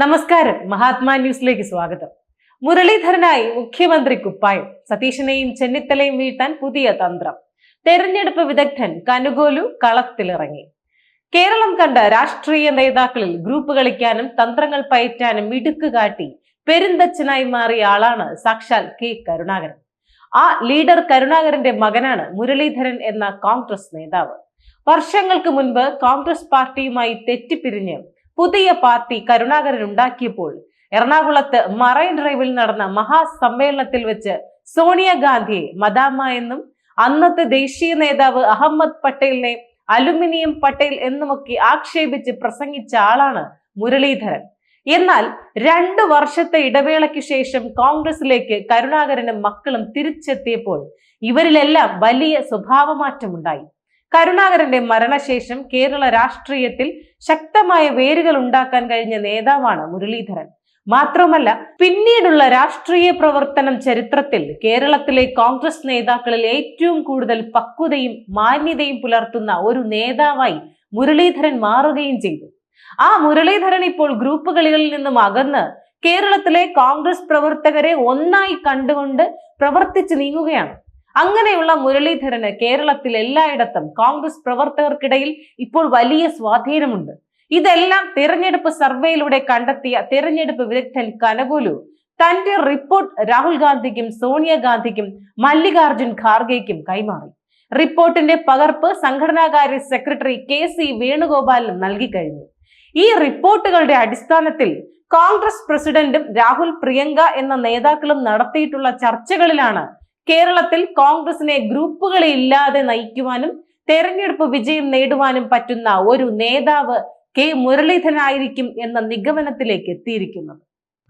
നമസ്കാരം. മഹാത്മാ ന്യൂസിലേക്ക് സ്വാഗതം. മുരളീധരനായി മുഖ്യമന്ത്രി കുപ്പായം. സതീശനെയും ചെന്നിത്തലയും വീഴ്ത്താൻ പുതിയ തന്ത്രം. തെരഞ്ഞെടുപ്പ് വിദഗ്ധൻ കനുകോലു കളത്തിലിറങ്ങി. കേരളം കണ്ട രാഷ്ട്രീയ നേതാക്കളിൽ ഗ്രൂപ്പ് കളിക്കാനും തന്ത്രങ്ങൾ പയറ്റാനും മിടുക്ക് കാട്ടി പെരുന്തച്ഛനായി മാറിയ ആളാണ് സാക്ഷാൽ കെ കരുണാകരൻ. ആ ലീഡർ കരുണാകരന്റെ മകനാണ് മുരളീധരൻ എന്ന കോൺഗ്രസ് നേതാവ്. വർഷങ്ങൾക്ക് മുൻപ് കോൺഗ്രസ് പാർട്ടിയുമായി തെറ്റിപ്പിരിഞ്ഞ് പുതിയ പാർട്ടി കരുണാകരൻ ഉണ്ടാക്കിയപ്പോൾ എറണാകുളത്ത് മറൈൻ ഡ്രൈവിൽ നടന്ന മഹാസമ്മേളനത്തിൽ വെച്ച് സോണിയാഗാന്ധിയെ മദാമ എന്നും അന്നത്തെ ദേശീയ നേതാവ് അഹമ്മദ് പട്ടേലിനെ അലുമിനിയം പട്ടേൽ എന്നുമൊക്കെ ആക്ഷേപിച്ച് പ്രസംഗിച്ച ആളാണ് മുരളീധരൻ. എന്നാൽ രണ്ടു വർഷത്തെ ഇടവേളയ്ക്ക് ശേഷം കോൺഗ്രസിലേക്ക് കരുണാകരനും മക്കളും തിരിച്ചെത്തിയപ്പോൾ ഇവരിലെല്ലാം വലിയ സ്വഭാവമാറ്റമുണ്ടായി. കരുണാകരന്റെ മരണശേഷം കേരള രാഷ്ട്രീയത്തിൽ ശക്തമായ വേരുകൾ ഉണ്ടാക്കാൻ കഴിഞ്ഞ നേതാവാണ് മുരളീധരൻ. മാത്രമല്ല പിന്നീടുള്ള രാഷ്ട്രീയ പ്രവർത്തനം ചരിത്രത്തിൽ കേരളത്തിലെ കോൺഗ്രസ് നേതാക്കളിൽ ഏറ്റവും കൂടുതൽ പക്വതയും മാന്യതയും പുലർത്തുന്ന ഒരു നേതാവായി മുരളീധരൻ മാറുകയും ചെയ്തു. ആ മുരളീധരൻ ഇപ്പോൾ ഗ്രൂപ്പ് കളികളിൽ നിന്നും അകന്ന് കേരളത്തിലെ കോൺഗ്രസ് പ്രവർത്തകരെ ഒന്നായി കണ്ടുകൊണ്ട് പ്രവർത്തിച്ചു നീങ്ങുകയാണ്. അങ്ങനെയുള്ള മുരളീധരന് കേരളത്തിൽ എല്ലായിടത്തും കോൺഗ്രസ് പ്രവർത്തകർക്കിടയിൽ ഇപ്പോൾ വലിയ സ്വാധീനമുണ്ട്. ഇതെല്ലാം തിരഞ്ഞെടുപ്പ് സർവേയിലൂടെ കണ്ടെത്തിയ തിരഞ്ഞെടുപ്പ് വിദഗ്ധൻ കനകുലു തന്റെ റിപ്പോർട്ട് രാഹുൽ ഗാന്ധിക്കും സോണിയാഗാന്ധിക്കും മല്ലികാർജുൻ ഖാർഗെയ്ക്കും കൈമാറി. റിപ്പോർട്ടിന്റെ പകർപ്പ് സംഘടനാകാര്യ സെക്രട്ടറി കെ സി വേണുഗോപാലിന് നൽകി കഴിഞ്ഞു. ഈ റിപ്പോർട്ടുകളുടെ അടിസ്ഥാനത്തിൽ കോൺഗ്രസ് പ്രസിഡന്റും രാഹുൽ പ്രിയങ്ക എന്ന നേതാക്കളും നടത്തിയിട്ടുള്ള ചർച്ചകളിലാണ് കേരളത്തിൽ കോൺഗ്രസിനെ ഗ്രൂപ്പുകളെ ഇല്ലാതെ നയിക്കുവാനും തെരഞ്ഞെടുപ്പ് വിജയം നേടുവാനും പറ്റുന്ന ഒരു നേതാവ് കെ മുരളീധരനായിരിക്കും എന്ന നിഗമനത്തിലേക്ക് എത്തിയിരിക്കുന്നത്.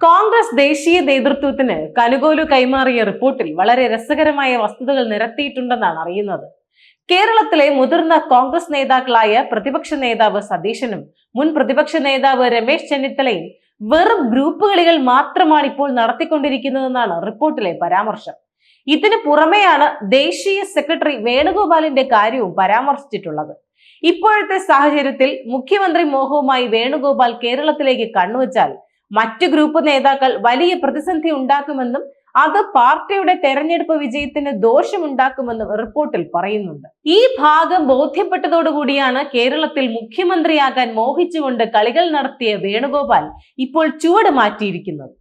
കോൺഗ്രസ് ദേശീയ നേതൃത്വത്തിന് കനുകോലു കൈമാറിയ റിപ്പോർട്ടിൽ വളരെ രസകരമായ വസ്തുതകൾ നിരത്തിയിട്ടുണ്ടെന്നാണ് അറിയുന്നത്. കേരളത്തിലെ മുതിർന്ന കോൺഗ്രസ് നേതാക്കളായ പ്രതിപക്ഷ നേതാവ് സതീശനും മുൻ പ്രതിപക്ഷ നേതാവ് രമേശ് ചെന്നിത്തലയും വെറും ഗ്രൂപ്പ് കളികൾ മാത്രമാണ് ഇപ്പോൾ നടത്തിക്കൊണ്ടിരിക്കുന്നതെന്നാണ് റിപ്പോർട്ടിലെ പരാമർശം. ഇതിന് പുറമെയാണ് ദേശീയ സെക്രട്ടറി വേണുഗോപാലിന്റെ കാര്യവും പരാമർശിച്ചിട്ടുള്ളത്. ഇപ്പോഴത്തെ സാഹചര്യത്തിൽ മുഖ്യമന്ത്രി മോഹവുമായി വേണുഗോപാൽ കേരളത്തിലേക്ക് കണ്ണുവച്ചാൽ മറ്റു ഗ്രൂപ്പ് നേതാക്കൾ വലിയ പ്രതിസന്ധി ഉണ്ടാക്കുമെന്നും അത് പാർട്ടിയുടെ തെരഞ്ഞെടുപ്പ് വിജയത്തിന് ദോഷമുണ്ടാക്കുമെന്നും റിപ്പോർട്ടിൽ പറയുന്നുണ്ട്. ഈ ഭാഗം ബോധ്യപ്പെട്ടതോടുകൂടിയാണ് കേരളത്തിൽ മുഖ്യമന്ത്രിയാകാൻ മോഹിച്ചുകൊണ്ട് കളികൾ നടത്തിയ വേണുഗോപാൽ ഇപ്പോൾ ചുവട് മാറ്റിയിരിക്കുന്നത്.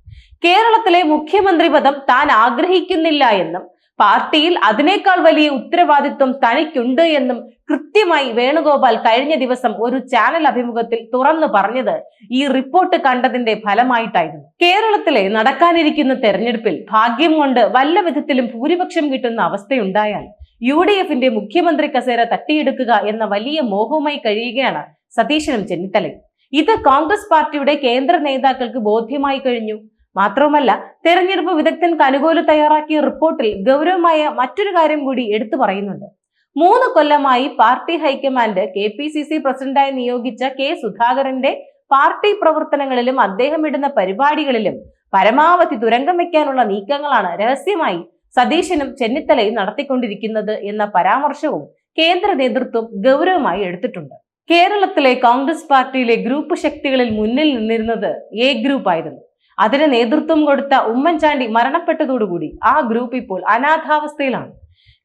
കേരളത്തിലെ മുഖ്യമന്ത്രി പദം താൻ ആഗ്രഹിക്കുന്നില്ല എന്നും പാർട്ടിയിൽ അതിനേക്കാൾ വലിയ ഉത്തരവാദിത്വം തനിക്കുണ്ട് എന്നും കൃത്യമായി വേണുഗോപാൽ കഴിഞ്ഞ ദിവസം ഒരു ചാനൽ അഭിമുഖത്തിൽ തുറന്നു പറഞ്ഞത് ഈ റിപ്പോർട്ട് കണ്ടതിന്റെ ഫലമായിട്ടായിരുന്നു. കേരളത്തിലെ നടക്കാനിരിക്കുന്ന തെരഞ്ഞെടുപ്പിൽ ഭാഗ്യം കൊണ്ട് വല്ല വിധത്തിലും ഭൂരിപക്ഷം കിട്ടുന്ന അവസ്ഥയുണ്ടായാൽ യു ഡി എഫിന്റെ മുഖ്യമന്ത്രി കസേര തട്ടിയെടുക്കുക എന്ന വലിയ മോഹവുമായി കഴിയുകയാണ് സതീശനും ചെന്നിത്തലയും. ഇത് കോൺഗ്രസ് പാർട്ടിയുടെ കേന്ദ്ര നേതാക്കൾക്ക് ബോധ്യമായി കഴിഞ്ഞു. മാത്രവുമല്ല തെരഞ്ഞെടുപ്പ് വിദഗ്ധൻ കനുകോൽ തയ്യാറാക്കിയ റിപ്പോർട്ടിൽ ഗൗരവമായ മറ്റൊരു കാര്യം കൂടി എടുത്തു പറയുന്നുണ്ട്. മൂന്ന് കൊല്ലമായി party high command K P C C പ്രസിഡന്റായി നിയോഗിച്ച കെ സുധാകരന്റെ പാർട്ടി പ്രവർത്തനങ്ങളിലും അദ്ദേഹം ഇടുന്ന പരിപാടികളിലും പരമാവധി തുരങ്കം വയ്ക്കാനുള്ള നീക്കങ്ങളാണ് രഹസ്യമായി സതീശനും ചെന്നിത്തലയും നടത്തിക്കൊണ്ടിരിക്കുന്നത് എന്ന പരാമർശവും കേന്ദ്ര നേതൃത്വം ഗൗരവമായി എടുത്തിട്ടുണ്ട്. കേരളത്തിലെ കോൺഗ്രസ് പാർട്ടിയിലെ ഗ്രൂപ്പ് ശക്തികളിൽ മുന്നിൽ നിന്നിരുന്നത് എ ഗ്രൂപ്പ് ആയിരുന്നു അതിന് നേതൃത്വം കൊടുത്ത ഉമ്മൻചാണ്ടി മരണപ്പെട്ടതോടുകൂടി ആ ഗ്രൂപ്പ് ഇപ്പോൾ അനാഥാവസ്ഥയിലാണ്.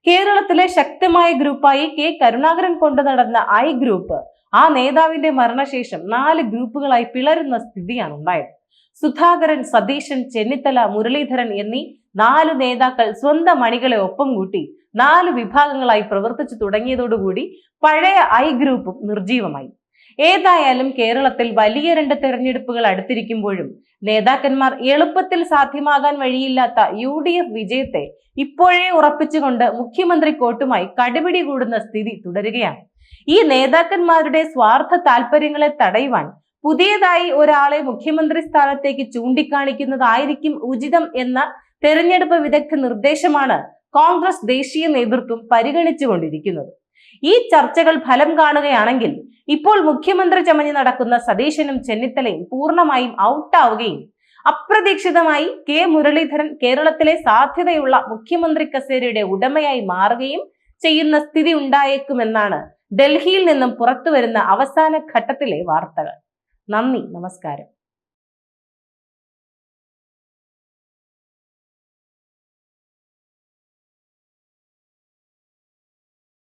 കേരളത്തിലെ ശക്തമായ ഗ്രൂപ്പായി കെ കരുണാകരൻ കൊണ്ടു നടന്ന ഐ ഗ്രൂപ്പ് ആ നേതാവിന്റെ മരണശേഷം നാല് ഗ്രൂപ്പുകളായി പിളരുന്ന സ്ഥിതിയാണ് ഉണ്ടായത്. സുധാകരൻ സതീശൻ ചെന്നിത്തല മുരളീധരൻ എന്നീ നാല് നേതാക്കൾ സ്വന്തം അണികളെ ഒപ്പം കൂട്ടി നാല് വിഭാഗങ്ങളായി പ്രവർത്തിച്ചു തുടങ്ങിയതോടുകൂടി പഴയ ഐ ഗ്രൂപ്പും നിർജീവമായി ഏതായാലും കേരളത്തിൽ വലിയ രണ്ട് തെരഞ്ഞെടുപ്പുകൾ അടുത്തിരിക്കുമ്പോഴും നേതാക്കന്മാർ എളുപ്പത്തിൽ സാധ്യമാകാൻ വഴിയില്ലാത്ത യു ഡി എഫ് വിജയത്തെ ഇപ്പോഴേ ഉറപ്പിച്ചുകൊണ്ട് മുഖ്യമന്ത്രി കോട്ടുമായി കടുപിടി കൂടുന്ന സ്ഥിതി തുടരുകയാണ്. ഈ നേതാക്കന്മാരുടെ സ്വാർത്ഥ താല്പര്യങ്ങളെ തടയുവാൻ പുതിയതായി ഒരാളെ മുഖ്യമന്ത്രി സ്ഥാനത്തേക്ക് ചൂണ്ടിക്കാണിക്കുന്നതായിരിക്കും ഉചിതം എന്ന തെരഞ്ഞെടുപ്പ് വിദഗ്ധ നിർദ്ദേശമാണ് കോൺഗ്രസ് ദേശീയ നേതൃത്വം പരിഗണിച്ചുകൊണ്ടിരിക്കുന്നത്. ഈ ചർച്ചകൾ ഫലം കാണുകയാണെങ്കിൽ ഇപ്പോൾ മുഖ്യമന്ത്രി ചമഞ്ഞ് നടക്കുന്ന സതീശനും ചെന്നിത്തലയും പൂർണമായും ഔട്ടാവുകയും അപ്രതീക്ഷിതമായി കെ മുരളീധരൻ കേരളത്തിലെ സാധ്യതയുള്ള മുഖ്യമന്ത്രി കസേരയുടെ ഉടമയായി മാറുകയും ചെയ്യുന്ന സ്ഥിതി ഉണ്ടായേക്കുമെന്നാണ് ഡൽഹിയിൽ നിന്നും പുറത്തുവരുന്ന അവസാന ഘട്ടത്തിലെ വാർത്തകൾ. നന്ദി നമസ്കാരം.